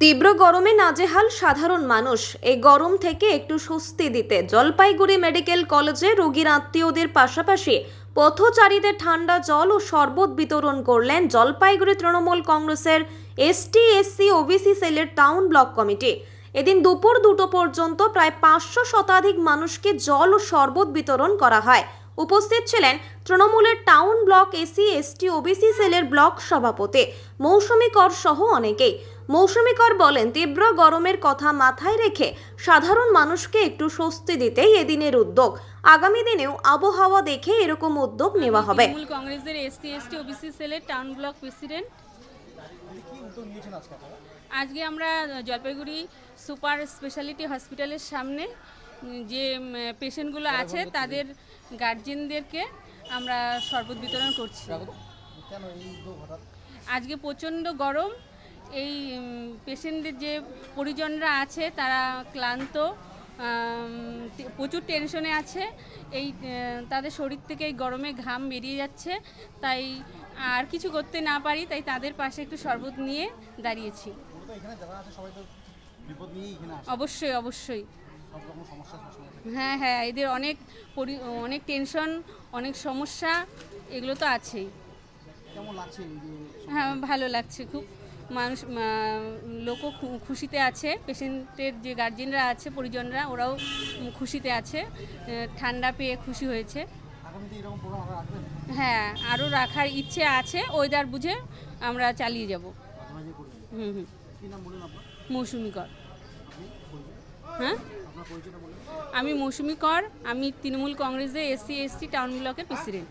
তীব্র গরমে নাজেহাল সাধারণ মানুষ। এই গরম থেকে একটু স্বস্তি দিতে জলপাইগুড়ি মেডিকেল কলেজে রোগীর আত্মীয়দের পাশাপাশি পথচারীদের ঠান্ডা জল ও শরবত বিতরণ করলেন জলপাইগুড়ি তৃণমূল কংগ্রেসের এসটি এসসি ওবিসি সেলের টাউন ব্লক কমিটি। এদিন দুপুর দুটো পর্যন্ত প্রায় পাঁচশো শতাধিক মানুষকে জল ও শরবত বিতরণ করা হয়। উপস্থিত ছিলেন তৃণমূলের town block SC, ST, OBC সেলের ব্লক সভাপতি মৌসুমী কর সহ অনেকেই। মৌসুমী কর বলেন, তীব্র গরমের কথা মাথায় রেখে সাধারণ মানুষকে একটু স্বস্তি দিতেই এদিনের উদ্যোগ। আগামী দিনেও আবহাওয়া দেখে এরকম উদ্যোগ নেওয়া হবে। কংগ্রেসের এসসি, এসটি, ওবিসি সেলের টাউন ব্লক প্রেসিডেন্ট। আজকে আমরা জলপাইগুড়ি সুপার স্পেশালিটি হসপিটালের সামনে যে পেশেন্টগুলো আছে তাদের গার্জেনদেরকে আমরা শরবত বিতরণ করছি। আজকে প্রচণ্ড গরম। এই পেশেন্টদের যে পরিজনরা আছে তারা ক্লান্ত প্রচুর টেনশনে আছে। এই তাদের শরীর থেকে এই গরমে ঘাম বেরিয়ে যাচ্ছে। তাই আর কিছু করতে না পারি তাই তাদের পাশে একটু শরবত নিয়ে দাঁড়িয়েছি। অবশ্যই অবশ্যই। হ্যাঁ হ্যাঁ এদের অনেক পরি অনেক টেনশন অনেক সমস্যা এগুলো তো আছেই। হ্যাঁ ভালো লাগছে খুব। মানুষ লোকও খুশিতে আছে পেশেন্টের যে গার্জেনরা আছে পরিজনরা ওরাও খুশিতে আছে ঠান্ডা পেয়ে খুশি হয়েছে। হ্যাঁ আরও রাখার ইচ্ছে আছে ওয়েদার বুঝে আমরা চালিয়ে যাব। হুম হুম। মৌসুমি কর। হ্যাঁ? আমি মৌসুমি কর আমি তৃণমূল কংগ্রেসের এসসি এসটি টাউন ব্লকের প্রেসিডেন্ট।